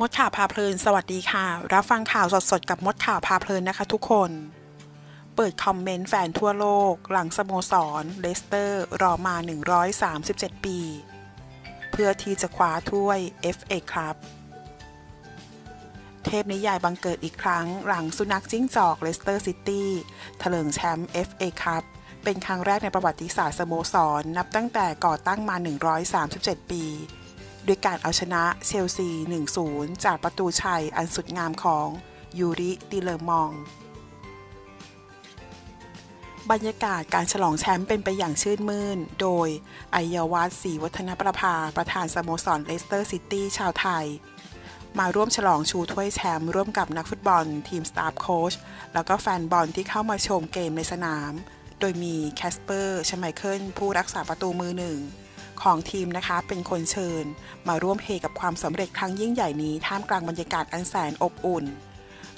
มดข่าวพาเพลิน สวัสดีค่ะ รับฟังข่าวสดๆ กับมดข่าวพาเพลินนะคะทุกคน เปิดคอมเมนต์แฟนทั่วโลก หลังสโมสรเลสเตอร์ รอมา 137 ปี เพื่อที่จะคว้าถ้วย FA ครับ เทพนิยายบังเกิดอีกครั้ง หลังสุนัขจิ้งจอกเลสเตอร์ซิตี้ถลิงแชมป์ FA ครับ เป็นครั้งแรกในประวัติศาสตร์สโมสร นับตั้งแต่ก่อตั้งมา 137 ปี ด้วยการเอาชนะเชลซี 1-0 จากประตูชัยอันสุดงามของยูริดิเลอร์มอง บรรยากาศการฉลองแชมป์เป็นไปอย่างชื่นมื่น โดยไอยวัฒศรีวัฒนประภา ประธานสโมสรเลสเตอร์ซิตี้ชาวไทย มาร่วมฉลองชูถ้วยแชมป์ร่วมกับนักฟุตบอล ทีมสตาฟโค้ชแล้วก็แฟนบอลที่เข้ามาชมเกมในสนาม โดยมีแคสเปอร์ชไมเคิลผู้รักษาประตูมือหนึ่ง ของทีมนะคะ เป็นคนเชิญ มาร่วมเฮกับความสำเร็จครั้งยิ่งใหญ่นี้ท่ามกลางบรรยากาศอันแสนอบอุ่น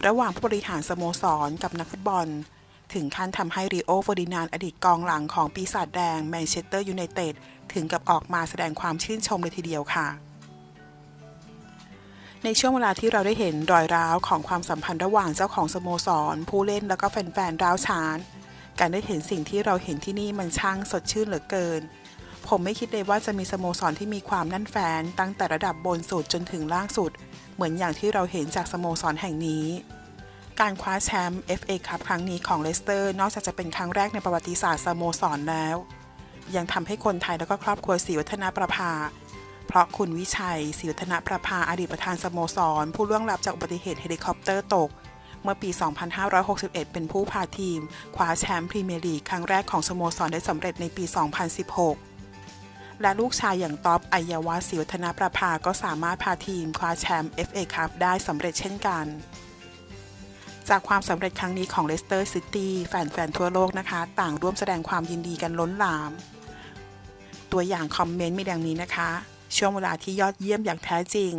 ระหว่างผู้บริหารสโมสรกับนักฟุตบอล ถึงขั้นทำให้ริโอเฟอร์ดินานอดีตกองหลังของปีศาจแดงแมนเชสเตอร์ยูไนเต็ดถึงกับออกมาแสดงความชื่นชมเลยทีเดียวค่ะในช่วงเวลาที่เราได้เห็นรอยร้าวของความสัมพันธ์ระหว่างเจ้าของสโมสร ผู้เล่นแล้วก็แฟนๆร้าวฉาน การได้เห็นสิ่งที่เราเห็นที่นี่มันช่างสดชื่นเหลือเกิน ผมไม่คิดเลยว่าจะมีสโมสรที่มีความแนั่นแฟน ตั้งแต่ระดับบนสุดจนถึงล่างสุด เหมือนอย่างที่เราเห็นจากสโมสรแห่งนี้ การคว้าแชมป์ FA คัพครั้งนี้ของเลสเตอร์ นอกจากจะเป็นครั้งแรกในประวัติศาสตร์สโมสรแล้ว ยังทำให้คนไทยแล้วก็ครอบครัวศรีวัฒนประภา เพราะคุณวิชัยศรีวัฒนประภาอดีตประธานสโมสร ผู้ล่วงลับจากอุบัติเหตุเฮลิคอปเตอร์ตกเมื่อปี 2561 เป็นผู้พาทีมคว้าแชมป์พรีเมียร์ลีกครั้งแรกของสโมสรได้สำเร็จในปี 2016 และลูกชายอย่างท็อปอัยวัฒน์ศรีวัฒนประภาก็สามารถพาทีมคว้าแชมป์ FA คัพได้สำเร็จเช่นกัน จากความสำเร็จครั้งนี้ของเลสเตอร์ซิตี้แฟนๆ ทั่วโลกนะคะ ต่างร่วมแสดงความยินดีกันล้นหลาม ตัวอย่างคอมเมนต์มีดังนี้นะคะ ช่วงเวลาที่ยอดเยี่ยมอย่างแท้จริง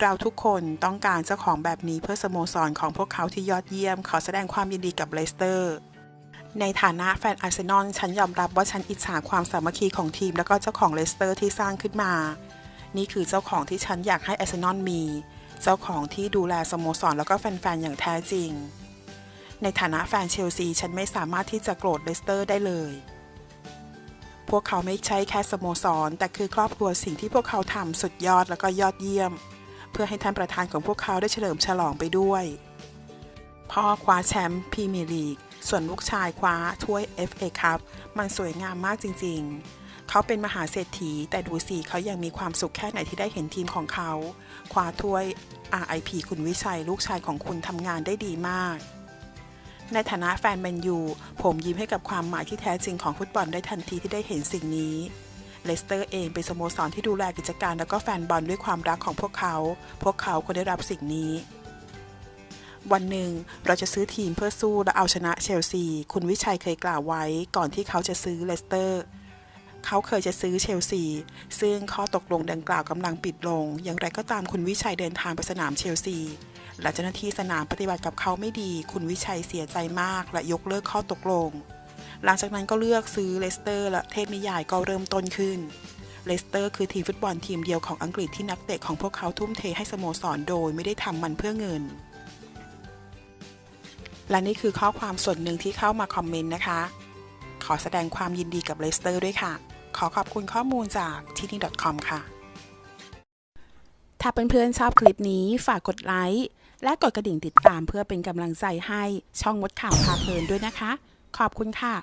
เราทุกคนต้องการเจ้าของแบบนี้เพื่อสโมสรของพวกเขาที่ยอดเยี่ยม ขอแสดงความยินดีกับเลสเตอร์ ในฐานะแฟนอาร์เซนอลฉันยอมรับว่าฉันอิจฉาความสามัคคีของทีม แล้วก็เจ้าของเลสเตอร์ที่สร้างขึ้นมา นี่คือเจ้าของที่ฉันอยากให้อาร์เซนอลมี เจ้าของที่ดูแลสโมสรแล้วก็แฟนๆอย่างแท้จริง ในฐานะแฟนเชลซีฉันไม่สามารถที่จะโกรธเลสเตอร์ได้เลย พวกเขาไม่ใช่แค่สโมสร แต่คือครอบครัวสิ่งที่พวกเขาทำสุดยอดแล้วก็ยอดเยี่ยม เพื่อให้ท่านประธานของพวกเขาได้เฉลิมฉลองไปด้วย พ่อคว้าแชมป์พรีเมียร์ลีก ส่วนลูกชายคว้าถ้วย FA คัพมันสวยงามมากจริง ๆ เขาเป็นมหาเศรษฐี แต่ดูสิเขายังมีความสุขแค่ไหนที่ได้เห็นทีมของเขา คว้าถ้วย RIP คุณวิชัย ลูกชายของคุณทำงานได้ดีมากในฐานะแฟนแมนยู ผมยิ้มให้กับความหมายที่แท้จริงของฟุตบอลได้ทันทีที่ได้เห็นสิ่งนี้ เลสเตอร์เองเป็นสโมสรที่ดูแลกิจการแล้วก็แฟนบอลด้วยความรักของพวกเขา พวกเขาควรได้รับสิ่งนี้ วันหนึ่งเราจะซื้อทีมเพื่อสู้และเอาชนะเชลซี คุณวิชัยเคยกล่าวไว้ก่อนที่เขาจะซื้อเลสเตอร์ เขาเคยจะซื้อเชลซี ซึ่งข้อตกลงดังกล่าวกำลังปิดลง อย่างไรก็ตามคุณวิชัยเดินทางไปสนามเชลซีและเจ้าหน้าที่สนามปฏิบัติกับเขาไม่ดี คุณวิชัยเสียใจมาก และยกเลิกข้อตกลง หลังจากนั้นก็เลือกซื้อเลสเตอร์ และเทพนิยายก็เริ่มต้นขึ้น เลสเตอร์คือทีมฟุตบอลทีมเดียวของอังกฤษที่นักเตะของพวกเขาทุ่มเทให้สโมสรโดยไม่ได้ทำมันเพื่อเงิน และนี่คือข้อความส่วนหนึ่งที่เข้ามาคอมเมนต์นะคะ ขอแสดงความยินดีกับเลสเตอร์ด้วยค่ะ ขอขอบคุณข้อมูลจากที่นี่ .com ค่ะ ถ้าเพื่อนๆชอบคลิปนี้ฝากกดไลค์และกดกระดิ่งติดตามเพื่อเป็นกำลังใจให้ช่องมดข่าวพาเพลินด้วยนะคะ ขอบคุณค่ะ